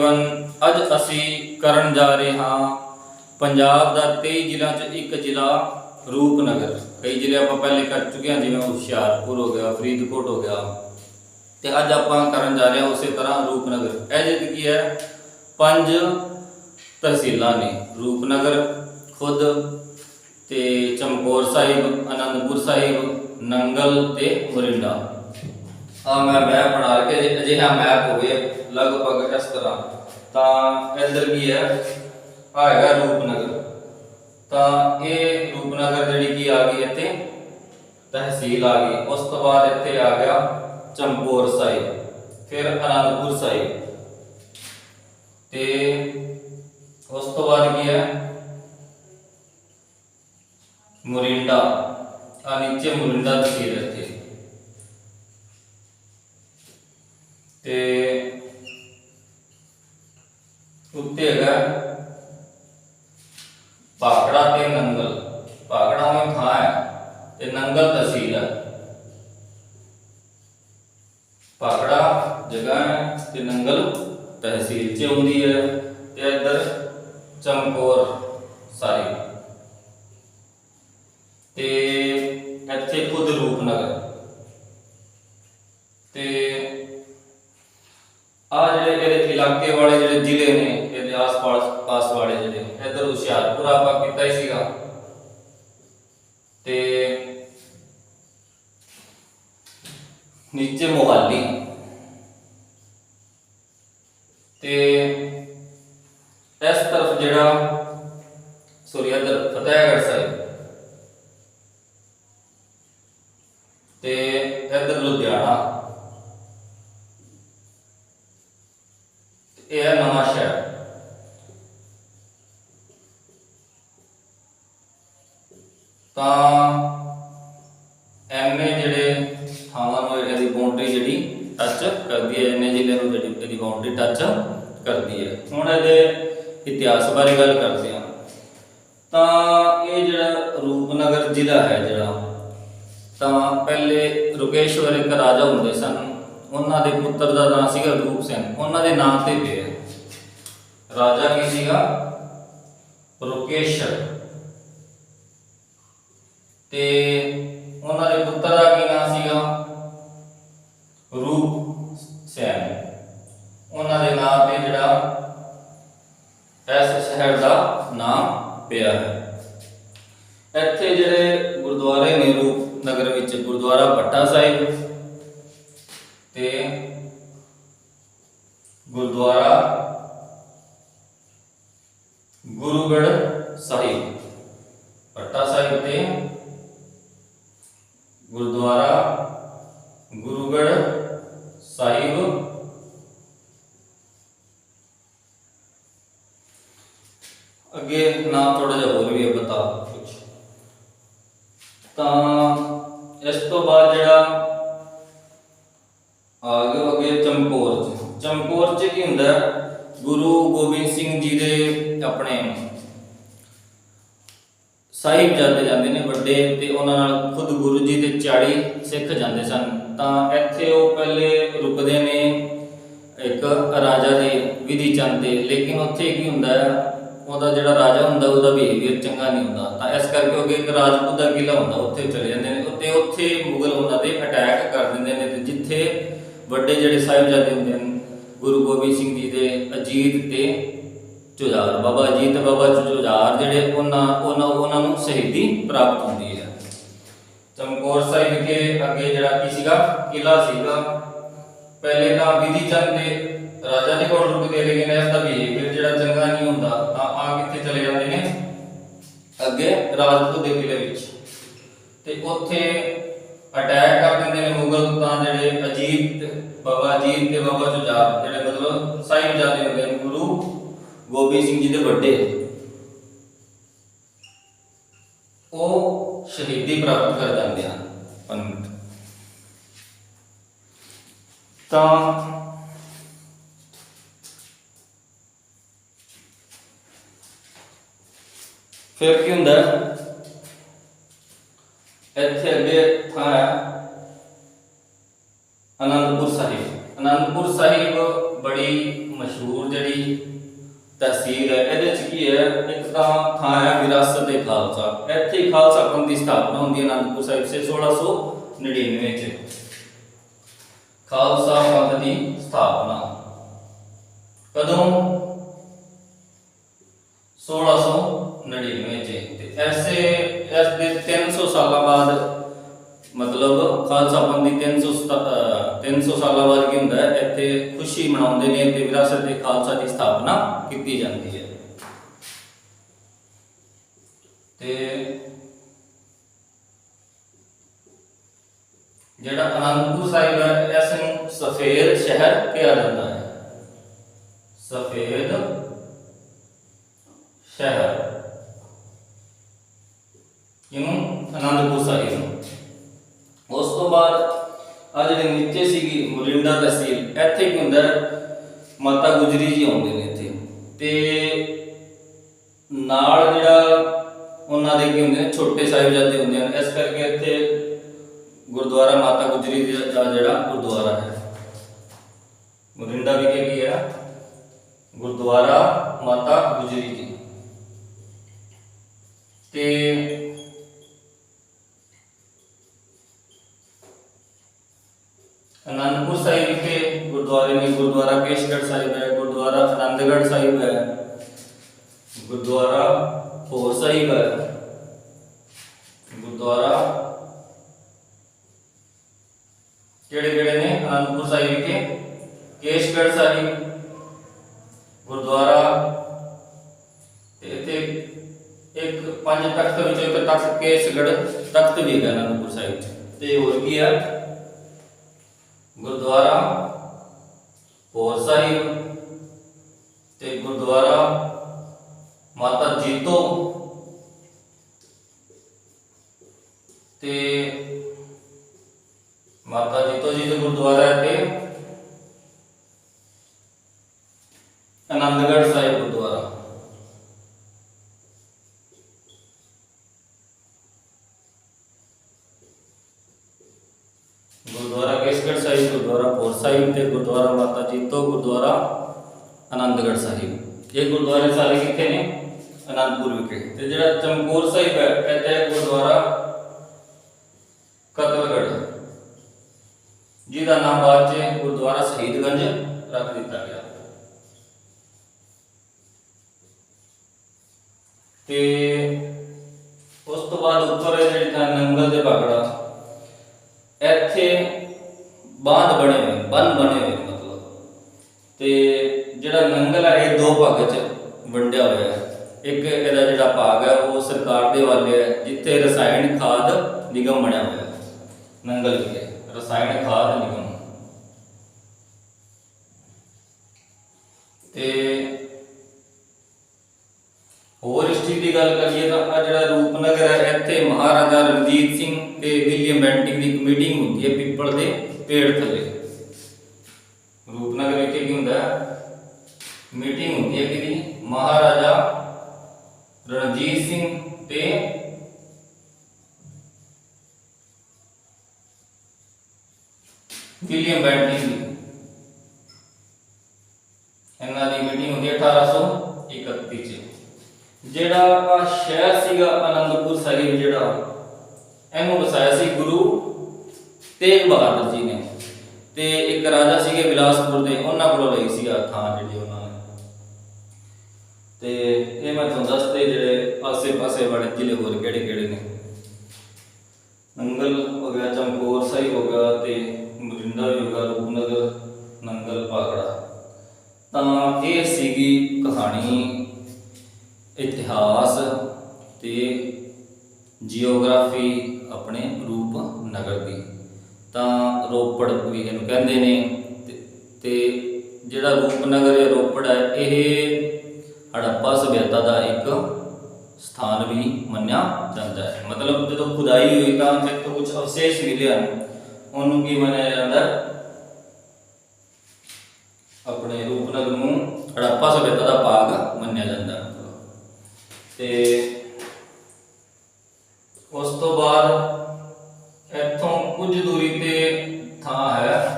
ਨੌਜਵਾਨ ਅੱਜ ਅਸੀਂ ਕਰਨ ਜਾ ਰਹੇ ਹਾਂ ਪੰਜਾਬ ਦਾ 23 ਜ਼ਿਲ੍ਹਿਆਂ 'ਚ ਇੱਕ ਜ਼ਿਲ੍ਹਾ, ਰੂਪਨਗਰ। ਕਈ ਜ਼ਿਲ੍ਹੇ ਆਪਾਂ ਪਹਿਲੇ ਕਰ ਚੁੱਕੇ ਹਾਂ, ਜਿਵੇਂ ਹੁਸ਼ਿਆਰਪੁਰ ਹੋ ਗਿਆ, ਫਰੀਦਕੋਟ ਹੋ ਗਿਆ। ਤੇ ਅੱਜ ਆਪਾਂ ਕਰਨ ਜਾ ਰਹੇ ਹਾਂ ਉਸੇ ਤਰ੍ਹਾਂ ਰੂਪਨਗਰ। ਇਹ ਜਿਹੜੀ ਕੀ ਹੈ? ਪੰਜ ਤਹਿਸੀਲਾਂ ਨੇ। ਰੂਪਨਗਰ, ਖੁਦ ਤੇ ਚਮਕੌਰ ਸਾਹਿਬ ਆਨੰਦਪੁਰ ਸਾਹਿਬ, ਨੰਗਲ ਤੇ ਮੋਰਿੰਡਾ। ਆ ਮੈਂ ਮੈਪ ਬਣਾ ਕੇ ਅਜਿਹਾ ਮੈਪ ਹੋਵੇ ਲਗਭਗ ਇਸ ਤਰ੍ਹਾਂ। ਤਾਂ ਇੱਧਰ ਕੀ ਹੈ? ਆ ਹੈਗਾ ਰੂਪਨਗਰ। ਤਾਂ ਇਹ ਰੂਪਨਗਰ ਜਿਹੜੀ ਕੀ ਆ ਗਈ ਇੱਥੇ? ਤਹਿਸੀਲ ਆ ਗਈ। ਉਸ ਤੋਂ ਬਾਅਦ ਇੱਥੇ ਆ ਗਿਆ ਚਮਕੌਰ ਸਾਹਿਬ, ਫਿਰ ਅਨੰਦਪੁਰ ਸਾਹਿਬ। ਤੇ ਉਸ ਤੋਂ ਬਾਅਦ ਕੀ ਹੈ? ਮੁਰਿੰਡਾ। ਆ ਨੀਚੇ ਮੁਰਿੰਡਾ ਤਹਿਸੀਲ ਇੱਥੇ। ਤੇ ਉੱਤੇ ਹੈਗਾ ਪਾਕੜਾ ਤੇ ਨੰਗਲ। ਪਾਕੜਾ ਮੈਂ ਥਾਂ ਹੈ ਤੇ ਨੰਗਲ ਤਹਿਸੀਲ ਹੈ। ਪਾਕੜਾ ਜਗ੍ਹਾ ਹੈ ਤੇ ਨੰਗਲ ਤਹਿਸੀਲ ਚ ਆਉਂਦੀ ਹੈ ਤੇ ਇੱਧਰ ਚਮਕੌਰ ਸਾਰੀ ਤੇ ਇੱਥੇ ਖੁਦ ਰੂਪਨਗਰ। ਤੇ ਆ ਜਿਹੜੇ ਇਹਦੇ ਇਲਾਕੇ ਵਾਲੇ ਜਿਹੜੇ ਜ਼ਿਲ੍ਹੇ ਨੇ, ਇਹਦੇ ਆਸ-ਪਾਸ ਪਾਸ ਵਾਲੇ ਜਿਹੜੇ ਇੱਧਰ ਹੁਸ਼ਿਆਰਪੁਰ ਆਪਾਂ ਕੀਤਾ ਹੀ ਸੀਗਾ। ਤੇ ਨੀਚੇ ਮੋਹਾਲੀ। ਤੇ ਇਸ ਤਰਫ ਜਿਹੜਾ, ਸੋਰੀ, ਇੱਧਰ ਫਤਿਹਗੜ੍ਹ ਸਾਹਿਬ ਤੇ ਇੱਧਰ ਲੁਧਿਆਣਾ ਇਹ ਹੈ ਨਵਾਂ ਸ਼ਹਿਰ ਤਾਂ ਐਮਏ ਜਿਹੜੇ ਥਾਵਾਂ ਨੂੰ ਬਾਉਂਡਰੀ ਜਿਹੜੀ ਟੱਚ ਕਰਦੀ ਹੈ ਐਮਏ ਜ਼ਿਲ੍ਹੇ ਨੂੰ ਜਿਹੜੀ ਇਹਦੀ ਬਾਉਂਡਰੀ ਟੱਚ ਕਰਦੀ ਹੈ। ਹੁਣ ਇਹਦੇ ਇਤਿਹਾਸ ਬਾਰੇ ਗੱਲ ਕਰਦੇ ਹਾਂ। ਤਾਂ ਇਹ ਜਿਹੜਾ ਰੂਪਨਗਰ ਜ਼ਿਲ੍ਹਾ ਹੈ ਜਿਹੜਾ, ਤਾਂ ਪਹਿਲੇ ਰੁਕੇਸ਼ਵਰ ਇੱਕ ਰਾਜਾ ਹੁੰਦੇ ਸਨ। ਉਹਨਾਂ ਦੇ ਪੁੱਤਰ ਦਾ ਨਾਮ ਸੀਗਾ ਰੂਪ ਸਿੰਘ। ਉਹਨਾਂ ਦੇ ਨਾਮ ਤੇ ਪਿਆ। ਰਾਜਾ ਕੀ ਸੀਗਾ? ਰੁਕੇਸ਼ਰ। ਤੇ ਉਹਨਾਂ ਦੇ ਪੁੱਤਰ ਦਾ ਕੀ ਨਾਮ ਸੀਗਾ ਰੂਪ ਸੈਨ ਉਹਨਾਂ ਦੇ ਨਾਮ ਤੇ ਜਿਹੜਾ ਇਸ ਸ਼ਹਿਰ ਦਾ ਨਾਮ ਪਿਆ ਹੈ। ਇੱਥੇ ਜਿਹੜੇ ਗੁਰਦੁਆਰੇ ਨੇ ਰੂਪਨਗਰ ਵਿੱਚ, ਗੁਰਦੁਆਰਾ ਭੱਟਾ ਸਾਹਿਬ ਤੇ ਗੁਰਦੁਆਰਾ ਗੁਰੂਗੜ੍ਹ ਸਾਹਿਬ। ਭੱਟਾ ਸਾਹਿਬ ਤੇ ਗੁਰਦੁਆਰਾ ਗੁਰੂਗੜ੍ਹ ਸਾਹਿਬ ਅੱਗੇ ਨਾ ਥੋੜਾ ਜਿਹਾ ਹੋਰ ਵੀ ਹੈ ਬਤਾ ਕੁਝ ਤਾਂ ਇਸ ਤੋਂ ਬਾਅਦ ਜਿਹੜਾ ਆ ਗਿਆ ਅੱਗੇ ਚਮਕੌਰ ਚ। ਚਮਕੌਰ ਚ ਕੀ ਹੁੰਦਾ ਗੁਰੂ ਗੋਬਿੰਦ ਸਿੰਘ ਜੀ ਦੇ ਆਪਣੇ ਸਾਹਿਬ ਜਾਂਦੇ ਜਾਂਦੇ ਨੇ ਵੱਡੇ ਤੇ ਉਹਨਾਂ ਨਾਲ ਖੁਦ ਗੁਰੂ ਜੀ ਦੇ 40 ਸਿੱਖ ਜਾਂਦੇ ਸਨ। ਤਾਂ ਇੱਥੇ ਉਹ ਪਹਿਲੇ ਰੁਕਦੇ ਨੇ ਇੱਕ ਰਾਜਾ ਦੇ ਵਿਧੀ ਚੰਦ ਦੇ ਲੇਕਿਨ ਉੱਥੇ ਕੀ ਹੁੰਦਾ ਹੈ? ਉਹਦਾ ਜਿਹੜਾ ਰਾਜਾ ਹੁੰਦਾ, ਉਹਦਾ ਬਿਹੇਵੀਅਰ ਚੰਗਾ ਨਹੀਂ ਹੁੰਦਾ। ਤਾਂ ਇਸ ਕਰਕੇ ਉਹ ਇੱਕ ਰਾਜਪੂਤ ਦਾ ਕਿਲਾ ਹੁੰਦਾ, ਉੱਥੇ ਚਲੇ ਜਾਂਦੇ ਨੇ। ਤੇ ਉੱਥੇ ਮੁਗਲ ਉਹਨਾਂ ਤੇ ਅਟੈਕ ਕਰ ਦਿੰਦੇ ਨੇ ਤੇ ਜਿੱਥੇ ਵੱਡੇ ਜਿਹੜੇ ਸਾਹਿਬਜ਼ਾਦੇ ਹੁੰਦੇ ਨੇ ਗੁਰੂ ਗੋਬਿੰਦ ਸਿੰਘ ਜੀ ਦੇ ਅਜੀਤ ਤੇ ਝੁਝਾਰ। ਬਾਬਾ ਅਜੀਤ ਬਾਬਾ ਝੁਝਾਰ ਜਿਹੜੇ ਉਹਨਾਂ ਉਹਨਾਂ ਉਹਨਾਂ ਨੂੰ ਸ਼ਹੀਦੀ ਪ੍ਰਾਪਤ ਹੁੰਦੀ ਹੈ। ਚਮਕੌਰ ਸਾਹਿਬ ਵਿਖੇ ਅੱਗੇ ਜਿਹੜਾ ਕੀ ਸੀਗਾ? ਕਿਲਾ ਸੀਗਾ। ਪਹਿਲੇ ਤਾਂ ਵਿਧੀ ਚੰਦ ਦੇ ਰਾਜਾ ਦੇ ਕੋਲ ਰੁਕਦੇ ਲੇਕਿਨ ਇਸ ਦਾ ਬਿਹੇਵੀਅਰ ਜਿਹੜਾ ਚੰਗਾ ਨਹੀਂ ਹੁੰਦਾ। ਰਾਜਪੂਤ ਦੇ ਕਿਲੇ ਵਿੱਚ। ਤੇ ਉੱਥੇ ਅਟੈਕ ਕਰ ਦਿੰਦੇ ਨੇ ਮੁਗਲ ਤਾਂ ਜਿਹੜੇ ਅਜੀਤ ਬਾਬਾ ਅਜੀਤ ਤੇ ਬਾਬਾ ਜੁਝਾਰ ਜਿਹੜੇ ਮਤਲਬ ਸਾਹਿਬਜ਼ਾਦੇ ਹੁੰਦੇ ਨੇ ਗੁਰੂ ਗੋਬਿੰਦ ਸਿੰਘ ਜੀ ਦੇ ਵੱਡੇ। ਉਹ ਸ਼ਹੀਦੀ ਪ੍ਰਾਪਤ ਕਰ ਜਾਂਦੇ ਹਨ ਪੰਡਤ। ਤਾਂ ਫਿਰ ਕੀ ਹੁੰਦਾ? ਹੈ? ਇੱਥੇ ਅੱਗੇ ਥਾਂ ਹੈ ਅਨੰਦਪੁਰ ਸਾਹਿਬ। ਅਨੰਦਪੁਰ ਸਾਹਿਬ ਬੜੀ ਮਸ਼ਹੂਰ ਜਿਹੜੀ ਤਹਿਸੀਲ ਹੈ। ਇਹਦੇ ਚ ਕੀ ਹੈ? ਇੱਕ ਤਾਂ ਥਾਂ ਹੈ ਵਿਰਾਸਤ ਦੇ ਖਾਲਸਾ। ਇੱਥੇ ਖਾਲਸਾ ਪੰਥ ਦੀ ਸਥਾਪਨਾ ਹੁੰਦੀ ਹੈ ਅਨੰਦਪੁਰ ਸਾਹਿਬ ਸੇ 1699 ਚ। ਖਾਲਸਾ ਪੰਥ ਦੀ ਸਥਾਪਨਾ। ਕਦੋਂ? 1699 ਚ। ਤੇ ਐਸੇ ਇਸ ਦੇ 300 ਸਾਲਾਂ ਬਾਅਦ, ਮਤਲਬ ਖਾਲਸਾ ਪੰਥ ਦੀ 300 300 ਸਾਲਾਂ ਬਾਅਦ ਕੀ ਹੁੰਦਾ ਹੈ, ਇੱਥੇ ਖੁਸ਼ੀ ਮਨਾਉਂਦੇ ਨੇ ਤੇ ਵਿਰਾਸਤ ਦੇ ਖਾਲਸਾ ਦੀ ਸਥਾਪਨਾ ਕੀਤੀ ਜਾਂਦੀ ਹੈ। ਤੇ ਜਿਹੜਾ ਅਨੰਦਪੁਰ ਸਾਹਿਬ ਹੈ, ਇਸ ਨੂੰ ਸਫੇਦ ਸ਼ਹਿਰ ਕਿਹਾ ਜਾਂਦਾ ਹੈ। ਸਫੇਦ ਸ਼ਹਿਰ। ਇਹਨੂੰ ਅਨੰਦਪੁਰ ਸਾਹਿਬ ਨੂੰ ਉਸ ਤੋਂ ਬਾਅਦ ਆ ਜਿਹੜੇ ਨੀਚੇ ਸੀਗੀ ਮੁਰਿੰਡਾ ਤਹਿਸੀਲ, ਇੱਥੇ ਕੀ ਹੁੰਦਾ ਮਾਤਾ ਗੁਜਰੀ ਜੀ ਆਉਂਦੇ ਨੇ ਇੱਥੇ। ਤੇ ਨਾਲ ਜਿਹੜਾ ਉਹਨਾਂ ਦੇ ਕੀ ਹੁੰਦੇ ਨੇ, ਛੋਟੇ ਸਾਹਿਬਜ਼ਾਦੇ ਹੁੰਦੇ ਹਨ। ਇਸ ਕਰਕੇ ਇੱਥੇ ਗੁਰਦੁਆਰਾ ਮਾਤਾ ਗੁਜਰੀ ਜੀ ਦਾ ਜਿਹੜਾ ਗੁਰਦੁਆਰਾ ਹੈ। ਮੁਰਿੰਡਾ ਵਿਖੇ ਕੀ ਹੈ? ਗੁਰਦੁਆਰਾ ਮਾਤਾ ਗੁਜਰੀ ਜੀ। ਤੇ ਅਨੰਦਪੁਰ ਸਾਹਿਬ ਵਿਖੇ ਗੁਰਦੁਆਰੇ ਨੇ ਗੁਰਦੁਆਰਾ ਕੇਸ਼ਗੜ੍ਹ ਸਾਹਿਬ ਹੈ ਗੁਰਦੁਆਰਾ ਆਨੰਦਗੜ੍ਹ ਸਾਹਿਬ ਹੈ ਗੁਰਦੁਆਰਾ ਹੋਰ ਸਾਹਿਬ ਹੈ ਗੁਰਦੁਆਰਾ ਕਿਹੜੇ ਕਿਹੜੇ ਨੇ ਅਨੰਦਪੁਰ ਸਾਹਿਬ ਵਿਖੇ ਕੇਸ਼ਗੜ੍ਹ ਸਾਹਿਬ ਗੁਰਦੁਆਰਾ ਤੇ ਇੱਥੇ ਇੱਕ ਪੰਜ ਤਖਤ ਵਿੱਚੋਂ ਇੱਕ ਤਖਤ ਕੇਸ਼ਗੜ੍ਹ ਤਖਤ ਵੀ ਹੈਗਾ ਅਨੰਦਪੁਰ ਸਾਹਿਬ 'ਚ ਤੇ ਹੋਰ ਕੀ ਹੈ ਗੁਰਦੁਆਰਾ ਭੋਰ ਸਾਹਿਬ ਤੇ ਗੁਰਦੁਆਰਾ ਮਾਤਾ ਜੀਤੋ ਤੇ ਮਾਤਾ ਜੀਤੋ ਜੀ ਦਾ ਗੁਰਦੁਆਰਾ ਹੈ ਤੇ ਆਨੰਦਗੜ੍ਹ ਸਾਹਿਬ ਗੁਰਦੁਆਰਾ ਗੁਰਦੁਆਰਾ ਕੇਸਗੜ੍ਹ ਸਾਹਿਬ ਗੁਰਦੁਆਰਾ ਭੋਰ ਸਾਹਿਬ ਤੇ ਗੁਰਦੁਆਰਾ ਮਾਤਾ ਜੀਤੋ ਗੁਰਦੁਆਰਾ ਆਨੰਦਗੜ੍ਹ ਸਾਹਿਬ ਇਹ ਗੁਰਦੁਆਰੇ ਸਾਰੇ ਕਿੱਥੇ ਨੇ ਅਨੰਦਪੁਰ ਵਿਖੇ ਤੇ ਜਿਹੜਾ ਚਮਕੌਰ ਸਾਹਿਬ ਹੈ ਇੱਥੇ ਹੈ ਗੁਰਦੁਆਰਾ ਕਤਲਗੜ੍ਹ ਜਿਹਦਾ ਨਾਮ ਬਾਅਦ ਚ ਤੇ ਜਿਹੜਾ ਨੰਗਲ ਹੈ ਇਹ ਦੋ ਭਾਗਾਂ 'ਚ ਵੰਡਿਆ ਹੋਇਆ ਹੈ। ਇੱਕ ਇਹਦਾ ਜਿਹੜਾ ਭਾਗ ਹੈ ਉਹ ਸਰਕਾਰ ਦੇ ਵਾਲੇ ਹੈ, ਜਿੱਥੇ ਰਸਾਇਣ ਖਾਦ ਨਿਗਮ ਬਣਿਆ ਹੋਇਆ ਹੈ। ਨੰਗਲ ਵਿਖੇ ਰਸਾਇਣ ਖਾਦ ਨਿਗਮ। ਤੇ ਹੋਰ ਹਿਸਟਰੀ ਦੀ ਗੱਲ ਕਰੀਏ ਤਾਂ ਆ ਜਿਹੜਾ ਰੂਪਨਗਰ ਹੈ, ਇੱਥੇ ਮਹਾਰਾਜਾ ਰਣਜੀਤ ਸਿੰਘ ਤੇ ਵਿਲੀਅਮ ਬੈਂਟਿੰਗ ਦੀ ਇੱਕ ਮੀਟਿੰਗ ਹੁੰਦੀ ਹੈ ਪਿੱਪਲ ਦੇ ਪੇੜ ਥੱਲੇ ਰੂਪਨਗਰ ਵਿਖੇ ਕੀ ਹੁੰਦਾ ਹੈ ਮੀਟਿੰਗ ਹੁੰਦੀ ਹੈ ਕਿਹਦੀ? ਮਹਾਰਾਜਾ ਰਣਜੀਤ ਸਿੰਘ ਤੇ ਵਿਲੀਅਮ ਬੈਂਟਿੰਗ ਦੀ। ਇਹਨਾਂ ਦੀ ਮੀਟਿੰਗ ਹੁੰਦੀ ਹੈ 1831 ਚ। ਜਿਹੜਾ ਆ ਸ਼ਹਿਰ ਸੀਗਾ ਅਨੰਦਪੁਰ ਸਾਹਿਬ ਜਿਹੜਾ, ਇਹਨੂੰ ਵਸਾਇਆ ਸੀ ਗੁਰੂ ਤੇਗ ਬਹਾਦਰ ਜੀ ਨੇ। ਤੇ ਇੱਕ ਰਾਜਾ ਸੀਗੇ ਬਿਲਾਸਪੁਰ ਦੇ, ਉਹਨਾਂ ਕੋਲੋਂ ਲਈ ਸੀਗਾ ਥਾਂ ਜਿਹੜੀ ਤੇ ਇਹ ਮੈਂ ਤੁਹਾਨੂੰ ਦੱਸਦੇ ਜਿਹੜੇ ਆਸੇ-ਪਾਸੇ ਵਾਲੇ ਜ਼ਿਲ੍ਹੇ ਹੋਰ ਕਿਹੜੇ-ਕਿਹੜੇ ਨੇ? ਨੰਗਲ ਹੋ ਗਿਆ, ਚਮਕੌਰ ਸਾਹਿਬ ਹੋ ਗਿਆ ਤੇ ਮਰਿੰਡਾ ਵੀ ਹੋ ਗਿਆ, ਰੂਪਨਗਰ, ਨੰਗਲ ਪਾਗੜਾ ਤਾਂ ਇਹ ਸੀਗੀ ਕਹਾਣੀ, ਇਤਿਹਾਸ ਤੇ ਜੀਓਗ੍ਰਾਫੀ ਆਪਣੇ ਰੂਪ ਨਗਰ ਦੀ। ਤਾਂ ਰੋਪੜ ਵੀ ਇਹਨੂੰ ਕਹਿੰਦੇ ਨੇ ਤੇ- ਜਿਹੜਾ ਰੂਪਨਗਰ ਜਾਂ ਰੋਪੜ ਹੈ, ਇਹ ਹੜੱਪਾ ਸਭਿਅਤਾ ਦਾ ਇੱਕ ਸਥਾਨ ਵੀ ਮੰਨਿਆ ਜਾਂਦਾ ਹੈ। ਮਤਲਬ ਜਦੋਂ ਖੁਦਾਈ ਹੋਈ ਤਾਂ ਜਿੱਥੋਂ ਕੁਝ ਅਵਸ਼ੇਸ਼ ਮਿਲਿਆ। ਉਹਨੂੰ ਕੀ ਮੰਨਿਆ ਜਾਂਦਾ ਆਪਣੇ ਰੂਪਨਗਰ ਨੂੰ ਹੜੱਪਾ ਸਭਿਅਤਾ ਦਾ ਭਾਗ ਮੰਨਿਆ ਜਾਂਦਾ ਹੈ। ਤੇ ਉਸ ਤੋਂ ਬਾਅਦ ਇੱਥੋਂ ਕੁਝ ਦੂਰੀ ਤੇ ਥਾਂ ਹੈ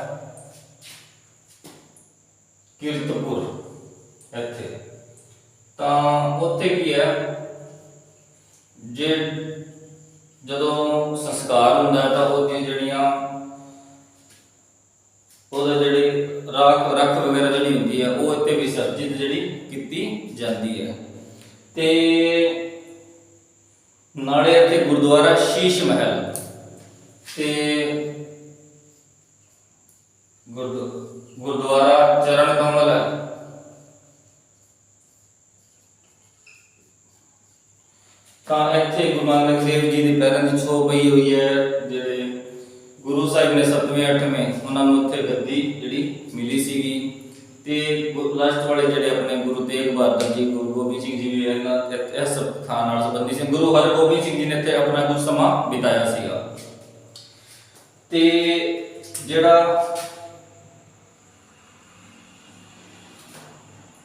ਕੀਰਤਪੁਰ। ਇੱਥੇ। ਤਾਂ ਉੱਥੇ ਕੀ ਹੈ? ਜੇ ਜਦੋਂ ਸੰਸਕਾਰ ਹੁੰਦਾ ਤਾਂ ਉਹਦੀਆਂ ਜਿਹੜੀਆਂ ਉਹਦੇ ਜਿਹੜੀ ਰਾਖ ਰੱਖ ਵਗੈਰਾ ਜਿਹੜੀ ਹੁੰਦੀ ਹੈ, ਉਹ ਇੱਥੇ ਵਿਸਰਜਿਤ ਜਿਹੜੀ ਕੀਤੀ ਜਾਂਦੀ ਹੈ। ਤੇ ਨਾਲੇ ਇੱਥੇ ਗੁਰਦੁਆਰਾ ਸ਼ੀਸ਼ ਮਹਿਲ। ਤੇ ਗੁਰਦੁ- ਗੁਰਦੁਆਰਾ ਤਾਂ ਇੱਥੇ ਗੁਰੂ ਨਾਨਕ ਦੇਵ ਜੀ ਦੇ ਪੈਰਾਂ ਦੀ ਛੋਹ ਪਈ ਹੋਈ ਹੈ, ਜਿਹੜੇ ਗੁਰੂ ਸਾਹਿਬ ਨੇ 7ਵੇਂ 8ਵੇਂ ਉਹਨਾਂ ਨੂੰ ਉੱਥੇ ਗੱਦੀ ਜਿਹੜੀ ਮਿਲੀ ਸੀਗੀ। ਤੇ ਲਾਸਟ ਵਾਲੇ ਜਿਹੜੇ ਆਪਣੇ ਗੁਰੂ ਤੇਗ ਬਹਾਦਰ ਜੀ, ਗੁਰੂ ਗੋਬਿੰਦ ਸਿੰਘ ਜੀ ਵੀ ਇਹਨਾਂ ਇਸ ਥਾਂ ਨਾਲ ਸੰਬੰਧਿਤ ਸੀ। ਗੁਰੂ ਹਰਗੋਬਿੰਦ ਸਿੰਘ ਜੀ ਨੇ ਇੱਥੇ ਆਪਣਾ ਕੁਝ ਸਮਾਂ ਬਿਤਾਇਆ ਸੀਗਾ। ਤੇ ਜਿਹੜਾ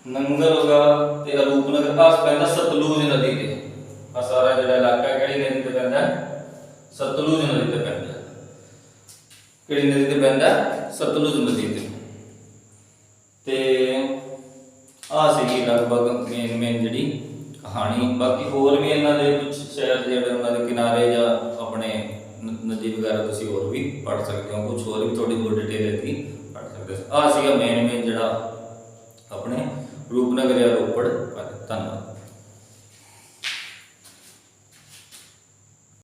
ਨੰਗਲ ਹੋਗਾ ਤੇ ਰੂਪਨਗਰ ਪਾਸ ਪੈਂਦਾ ਸਤਲੁਜ ਨਦੀ ਤੇ। ਆ ਸਾਰਾ ਜਿਹੜਾ ਇਲਾਕਾ ਕਿਹੜੀ ਨਦੀ ਤੇ ਪੈਂਦਾ? ਸਤਲੁਜ ਨਦੀ ਤੇ ਪੈਂਦਾ। ਕਿਹੜੀ ਨਦੀ ਤੇ ਪੈਂਦਾ? ਸਤਲੁਜ ਨਦੀ ਤੇ। ਤੇ ਆ ਸੀਗੀ ਲਗਭਗ ਮੇਨ ਮੇਨ ਜਿਹੜੀ ਕਹਾਣੀ। ਬਾਕੀ ਹੋਰ ਵੀ ਇਹਨਾਂ ਦੇ ਕੁਝ ਸ਼ਹਿਰ ਜਿਹੜੇ ਉਹਨਾਂ ਦੇ ਕਿਨਾਰੇ ਜਾਂ ਆਪਣੇ ਨਦੀ ਵਗੈਰਾ ਤੁਸੀਂ ਹੋਰ ਵੀ ਪੜ ਸਕਦੇ ਹੋ। ਕੁਝ ਹੋਰ ਵੀ ਥੋੜੀ ਹੋਰ ਡਿਟੇਲ ਇੱਥੇ ਪੜ ਸਕਦੇ ਹੋ। ਆ ਸੀਗਾ ਮੇਨ ਮੇਨ ਜਿਹੜਾ ਆਪਣੇ ਰੂਪਨਗਰ ਜਾਂ ਰੋਪੜ।